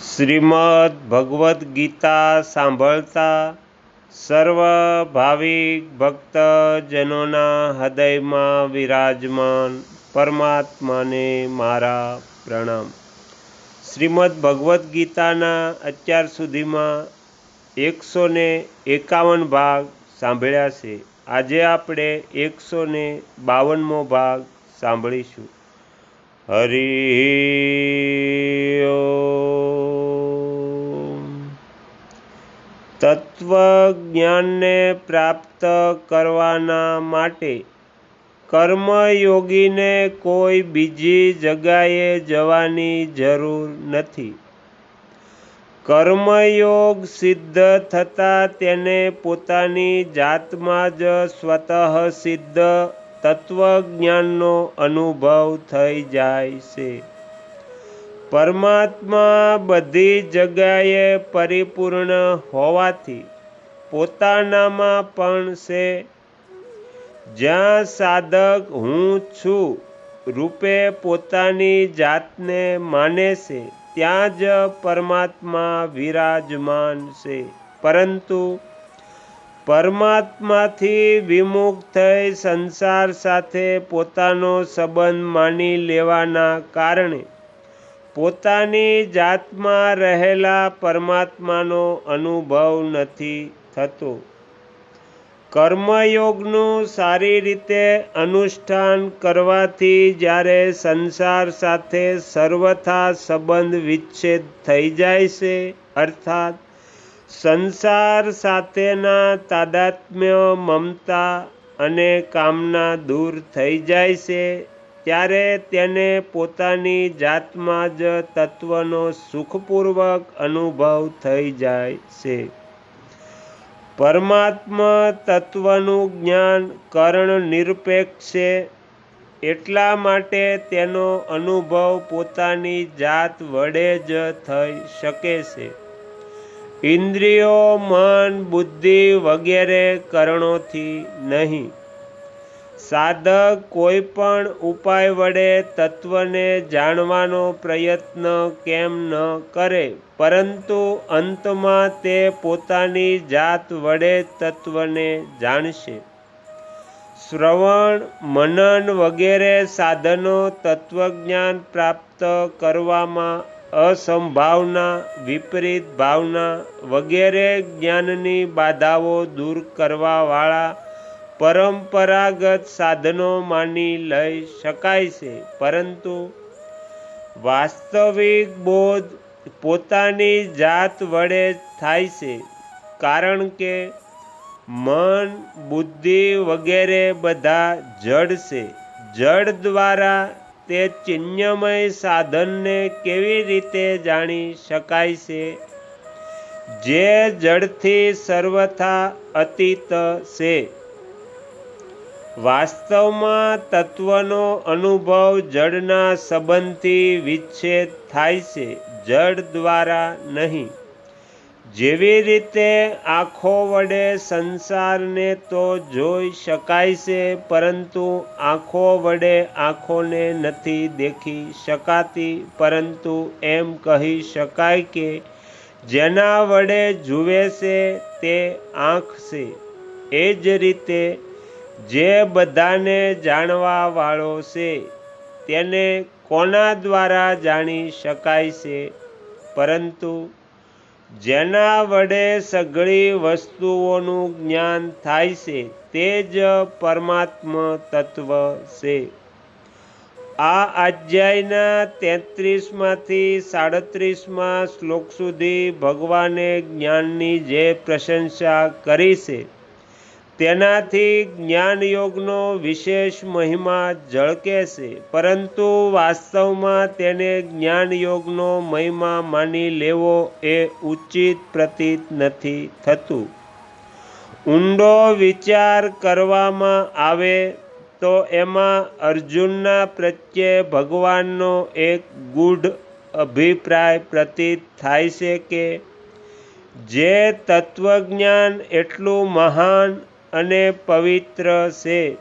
શ્રીમદ ભગવદ્ ગીતા સાંભળતા સર્વ ભાવિક ભક્તજનોના હૃદયમાં વિરાજમાન પરમાત્માને મારા પ્રણામ. શ્રીમદ ભગવદ્ ગીતાના અત્યાર સુધીમાં એકસો ને એકાવન ભાગ સાંભળ્યા છે. આજે આપણે એકસો ને બાવનમો ભાગ સાંભળીશું. હરિ તત્વજ્ઞાનને પ્રાપ્ત કરવાના માટે કર્મયોગીને કોઈ બીજી જગાએ જવાની જરૂર નથી. કર્મયોગ સિદ્ધ થતાં તેને પોતાની જાતમાં જ સ્વતઃ સિદ્ધ તત્વજ્ઞાનનો અનુભવ થઈ જાય છે. પરમાત્મા બધી જગ્યાએ પરિપૂર્ણ હોવાથી પોતાનામાં પણ છે. જ્યાં સાધક હું છું, રૂપે પોતાની જાતને માને છે, ત્યાં જ પરમાત્મા વિરાજમાન છે. પરંતુ પરમાત્માથી વિમુખ થઈ સંસાર સાથે પોતાનો સંબંધ માની લેવાના કારણે પોતાની જાતમાં રહેલા પરમાત્માનો અનુભવ નથી થતો. કર્મયોગનું સારી રીતે અનુષ્ઠાન કરવાથી જ્યારે સંસાર સાથે સર્વથા સંબંધ વિચ્છેદ થઈ જાય છે, અર્થાત સંસાર સાથેના તાદાત્મ્ય મમતા અને કામના દૂર થઈ જાય છે ત્યારે તેને પોતાની જાતમાં જ તત્વનો સુખપૂર્વક અનુભવ થઈ જાય છે. પરમાત્મા તત્વનું જ્ઞાન કરણ નિરપેક્ષ છે, એટલા માટે તેનો અનુભવ પોતાની જાત વડે જ થઈ શકે છે. ઇન્દ્રિયો, મન, બુદ્ધિ વગેરે કરણોથી નહીં. સાધક કોઈ પણ ઉપાય વડે તત્વને જાણવાનો પ્રયત્ન કેમ ન કરે, પરંતુ અંતમાં તે પોતાની જાત વડે તત્વને જાણશે. શ્રવણ, મનન વગેરે સાધનો તત્વજ્ઞાન પ્રાપ્ત કરવામાં અસંભાવના, વિપરીત ભાવના વગેરે જ્ઞાનની બાધાઓ દૂર કરવાવાળા પરંપરાગત સાધનો માની લઈ શકાય છે, પરંતુ વાસ્તવિક બોધ પોતાની જાત વડે થાય છે, કારણ કે મન, બુદ્ધિ વગેરે બધા જડ છે. જડ દ્વારા તે ચિહ્નમય સાધનને કેવી રીતે જાણી શકાય છે? જે જડથી સર્વથા અતીત છે. વાસ્તવમાં તત્વનો અનુભવ જડના સંબંધથી વિચ્છેદ થાય છે, જડ દ્વારા નહીં. જેવી રીતે આંખો વડે સંસારને તો જોઈ શકાય છે, પરંતુ આંખો વડે આંખોને નથી દેખી શકાતી, પરંતુ એમ કહી શકાય કે જેના વડે જુએ છે તે આંખ છે. એ જ રીતે જે બધાને જાણવાવાળો છે, તેને કોના દ્વારા જાણી શકાય છે? પરંતુ જેના વડે સઘળી વસ્તુઓનું જ્ઞાન થાય છે, તે જ પરમાત્મ તત્વ છે. આ અધ્યાયના તેત્રીસમાંથી સાડત્રીસમાં શ્લોક સુધી ભગવાને જ્ઞાનની જે પ્રશંસા કરી છે તેનાથી જ્ઞાનયોગનો વિશેષ મહિમા ઝળકે છે. પરંતુ વાસ્તવમાં તેને જ્ઞાનયોગનો મહિમા માની લેવો એ ઉચિત પ્રતીત નથી થતું. ઊંડો વિચાર કરવામાં આવે તો એમાં અર્જુનના પ્રત્યે ભગવાનનો એક ગૂઢ અભિપ્રાય પ્રતીત થાય છે કે, જે તત્વજ્ઞાન એટલું મહાન અને પવિત્ર છે.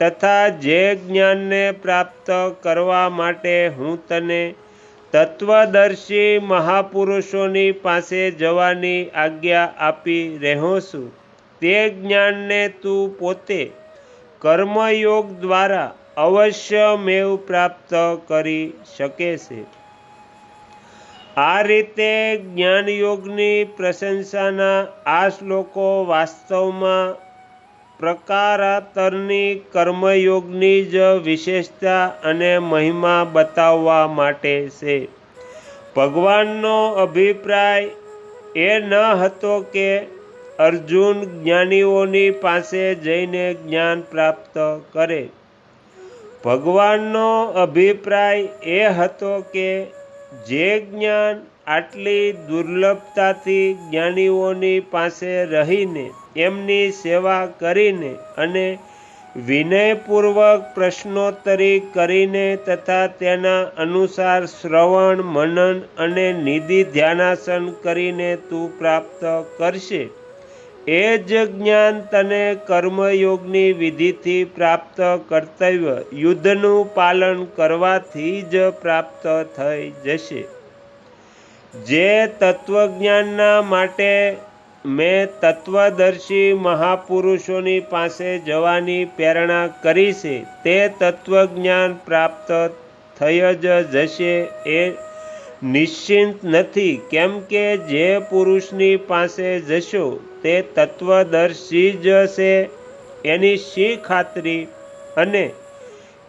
તથા જે જ્ઞાનને પ્રાપ્ત કરવા માટે હું તને તત્વદર્શી મહાપુરુષોની પાસે જવાની આજ્ઞા આપી રહ્યો છું. તે જ્ઞાનને તું પોતે કર્મયોગ દ્વારા અવશ્યમેવ પ્રાપ્ત કરી શકે છે. આ રીતે જ્ઞાનયોગની પ્રશંસાના આ શ્લોકો વાસ્તવમાં પ્રકારાંતરની કર્મયોગની જ વિશેષતા અને મહિમા બતાવવા માટે છે. ભગવાનનો અભિપ્રાય એ ન હતો કે અર્જુન જ્ઞાનીઓની પાસે જઈને જ્ઞાન પ્રાપ્ત કરે. ભગવાનનો અભિપ્રાય એ હતો કે જે જ્ઞાન આટલી દુર્લભતાથી જ્ઞાનીઓની પાસે રહીને, એમની સેવા કરીને અને વિનયપૂર્વક પ્રશ્નોત્તરી કરીને તથા તેના અનુસાર શ્રવણ, મનન અને નિધિ ધ્યાનાસન કરીને તું પ્રાપ્ત કરશે. એ જ જ્ઞાન તને કર્મયોગની વિધિથી પ્રાપ્ત કર્તવ્ય યુદ્ધનું પાલન કરવાથી જ પ્રાપ્ત થઈ જશે. જે તત્વજ્ઞાનના માટે મેં તત્વદર્શી મહાપુરુષોની પાસે જવાની પ્રેરણા કરી છે, તે તત્વજ્ઞાન પ્રાપ્ત થઈ જ જશે એ નિશ્ચિંત નથી. કેમ કે જે પુરુષની પાસે જશો, તે તત્વદર્શી જ છે એની શી ખાતરી? અને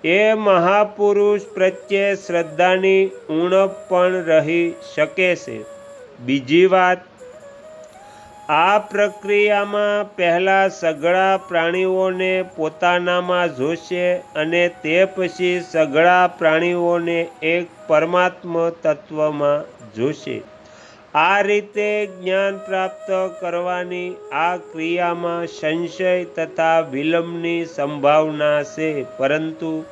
એ મહાપુરુષ પ્રત્યે શ્રદ્ધાની ઉણપ પણ રહી શકે છે. બીજી વાત, આ પ્રક્રિયામાં પહેલાં સઘળા પ્રાણીઓને પોતાનામાં જોશે અને તે પછી સઘળા પ્રાણીઓને એક પરમાત્મ તત્વમાં જોશે. આ રીતે જ્ઞાન પ્રાપ્ત કરવાની આ ક્રિયામાં સંશય તથા વિલંબની સંભાવના છે. પરંતુ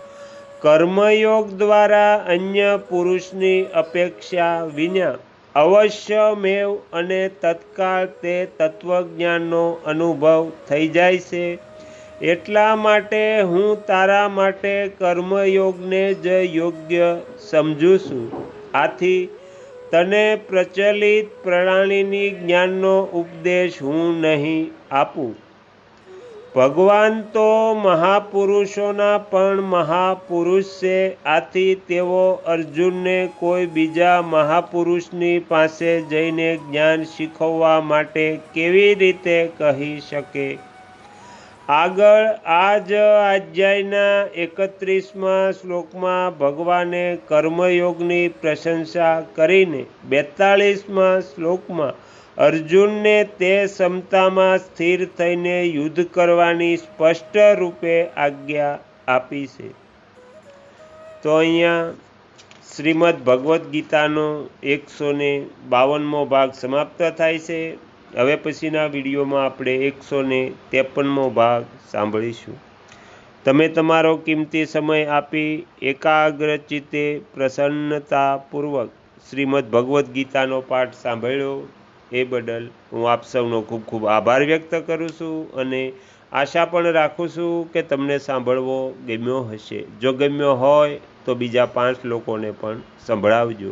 કર્મયોગ દ્વારા અન્ય પુરુષની અપેક્ષા વિના અવશ્યમેવ અને તત્કાળ તે તત્વજ્ઞાનનો અનુભવ થઈ જાય છે. એટલા માટે હું તારા માટે કર્મયોગને જ યોગ્ય સમજું છું. આથી તને પ્રચલિત પ્રણાલીની જ્ઞાનનો ઉપદેશ હું નહીં આપું. ભગવાન તો મહાપુરુષોના પણ મહાપુરુષ છે, આથી તેઓ અર્જુનને કોઈ બીજા મહાપુરુષની પાસે જઈને જ્ઞાન શીખવવા માટે કેવી રીતે કહી શકે? આગળ આ જ અધ્યાયના એકત્રીસમાં શ્લોકમાં ભગવાને કર્મયોગની પ્રશંસા કરીને બેતાળીસમાં શ્લોકમાં અર્જુનને તે ક્ષમતામાં સ્થિર થઈને યુદ્ધ કરવાની સ્પષ્ટ રૂપે આજ્ઞા આપી છે. તો અહીંયા શ્રીમદ ભગવદ્ ગીતાનો એકસો ને બાવનમો ભાગ સમાપ્ત થાય છે. હવે પછીના વિડીયોમાં આપણે એકસો ને ત્રેપનમો ભાગ સાંભળીશું. તમે તમારો કિંમતી સમય આપી એકાગ્રચિત્તે પ્રસન્નતાપૂર્વક શ્રીમદ ભગવદ્ ગીતાનો પાઠ સાંભળ્યો એ બદલ હું આપ સૌનો ખૂબ ખૂબ આભાર વ્યક્ત કરું છું અને આશા પણ રાખું છું કે તમને સાંભળવો ગમ્યો હશે. જો ગમ્યો હોય તો બીજા પાંચ લોકોને પણ સંભળાવજો.